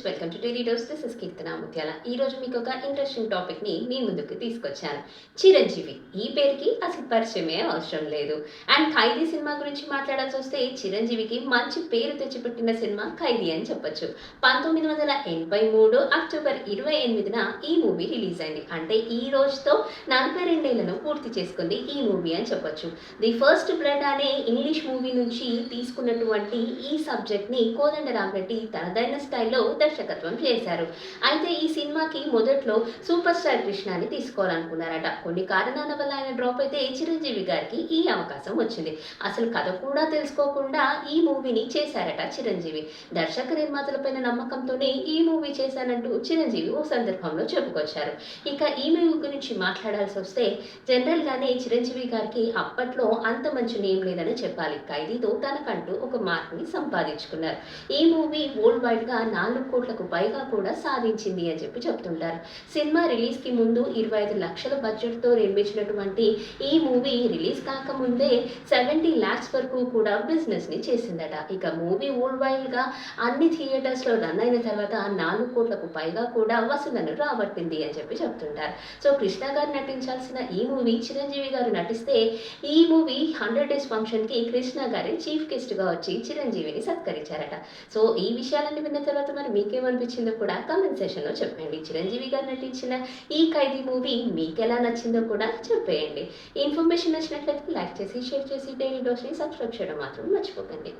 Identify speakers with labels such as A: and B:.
A: Friends welcome to daily dose this is Keerthana Muthyala ఈ రోజు మీకు ఒక ఇంట్రెస్టింగ్ టాపిక్ని మీ ముందుకు తీసుకొచ్చాను. చిరంజీవి. ఈ పేరుకి అసలు పరిచయమే అవసరం లేదు. అండ్ ఖైదీ సినిమా గురించి మాట్లాడాల్సి వస్తే చిరంజీవికి మంచి పేరు తెచ్చిపెట్టిన సినిమా ఖైదీ అని చెప్పొచ్చు. పంతొమ్మిది వందల ఎనభై మూడు అక్టోబర్ ఇరవై ఎనిమిదిన ఈ మూవీ రిలీజ్ అయింది. అంటే ఈ రోజుతో నలభై రెండేళ్ళను పూర్తి చేసుకుంది ఈ మూవీ అని చెప్పొచ్చు. ది ఫస్ట్ బ్లడ్ అనే ఇంగ్లీష్ మూవీ నుంచి తీసుకున్నటువంటి ఈ సబ్జెక్ట్ని కోదండ రామరెడ్డి తనదైన స్టైల్లో దర్శకత్వం చేశారు. అయితే ఈ సినిమాకి మొదట్లో సూపర్ స్టార్ కృష్ణాని తీసుకోవాలనుకున్నారట. కొన్ని కారణాల వల్ల ఆయన డ్రాప్ అయితే చిరంజీవి గారికి ఈ అవకాశం వచ్చింది. అసలు కథ కూడా తెలుసుకోకుండా ఈ మూవీని చేశారట చిరంజీవి. దర్శక నిర్మాతలపైన నమ్మకంతోనే ఈ మూవీ చేశానంటూ చిరంజీవి ఓ సందర్భంలో చెప్పుకొచ్చారు. ఇక ఈ మూవీ గురించి మాట్లాడాల్సి వస్తే జనరల్గానే చిరంజీవి గారికి అప్పట్లో అంత మంచి నేమ్ లేదని చెప్పాలి. ఖైదీతో తనకంటూ ఒక మార్క్ని సంపాదించుకున్నారు. ఈ మూవీ వరల్డ్ వైడ్గా నాలుగు కోట్లకు పైగా కూడా సాధించింది అని చెప్పి చెప్తుంటారు. సినిమా రిలీజ్కి ముందు ఇరవై ఐదు లక్షల బడ్జెట్తో నిర్మించినటువంటి ఈ మూవీ రిలీజ్ కాకముందే సెవెంటీ ల్యాక్స్ వరకు కూడా బిజినెస్ని చేసిందట. ఇక మూవీ వరల్డ్ వైడ్గా అన్ని థియేటర్స్లో రన్ అయిన తర్వాత నాలుగు కోట్లకు పైగా కూడా వసూలను రాబట్టింది అని చెప్పి చెప్తుంటారు. సో కృష్ణ గారు నటించాల్సిన ఈ మూవీ చిరంజీవి గారు నటిస్తే ఈ మూవీ హండ్రెడ్ డేస్ ఫంక్షన్కి కృష్ణ గారి చీఫ్ గెస్ట్గా వచ్చి చిరంజీవిని సత్కరించారట. సో ఈ విషయాలన్నీ విన్న తర్వాత మరి మీకేమనిపించిందో కూడా కామెంట్ సెషన్లో చెప్పండి. చిరంజీవి గారు నటించిన ఈ ఖైదీ మూవీ మీకు ఎలా నచ్చిందో కూడా చెప్పేయండి. ఇన్ఫర్మేషన్ నచ్చినట్లయితే లైక్ చేసి షేర్ చేసి డైలీ డోస్ని సబ్స్క్రైబ్ చేయడం మాత్రం మర్చిపోకండి.